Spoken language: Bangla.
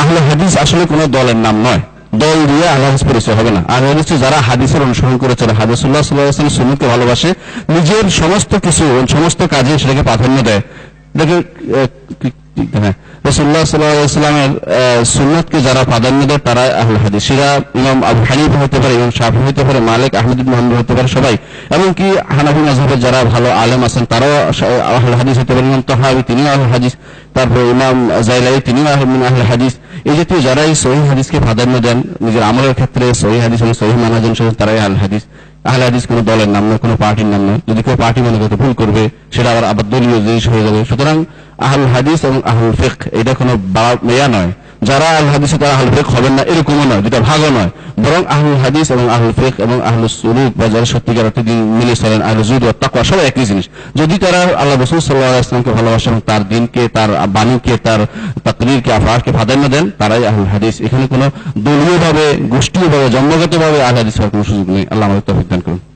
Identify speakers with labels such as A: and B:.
A: আহলে হাদিস আসলে কোনো দলের নাম নয়। দল দিয়ে আল্লাহ হাদিস পরিচয় হবে না। আর হচ্ছে যারা হাদিসের অনুসরণ করেছে হাদিসুল্লাহ সাল্লাহ সুন্নতকে ভালোবাসে, নিজের সমস্ত কিছু, সমস্ত কাজে সেটাকে প্রাধান্য দেয়। দেখে সুন্নতকে যারা প্রাধান্য হতে পারে হতে পারে সবাই। যারা ভালো আলেম আছেন, তারাও হাদিস হতে পারে। তিনিও হাদিস। এই জাতীয় যারাই হাদিসকে দেন, নিজের আমলের ক্ষেত্রে সহি হাদিস এবং সহি তারাই আল হাদিস। আহলে হাদিস কোনো দলের নাম নয়, কোনো পার্টির নাম নয়। যদি কেউ পার্টি মনে করতে ভুল করবে, সেটা আবার আবার দলীয় জিনিস হয়ে যাবে। সুতরাং আহল হাদিস এবং আহল ফিক এটা কোনো মেয়া নয়। যারা আল হাদিসে তারা আহুল ফিক হবেন না, এরকমও নয় দুটা ভাগও নয়। বরং আহুল হাদিস এবং আহুল ফিক এবং আহুল সুরুক বা যারা সত্যিকার অর্থে দিন মিলে চলেন, আহুল জুদ তাকওয়া, সবাই একই জিনিস। যদি তারা আল্লাহ রসুল সাল্লাহ ইসলামকে ভালোবাসেন তার দিনকে, তার বাণীকে, তার তাকরিরকে আফরারকে প্রাধান্য দেন, তারাই আহুল হাদিস। এখানে কোনো দলীয়ভাবে গোষ্ঠীয়ভাবে, জন্মগতভাবে আল হাদিস হওয়ার কোনো সুযোগ নেই। আল্লাহ আমাদের তৌফিক দান করুন।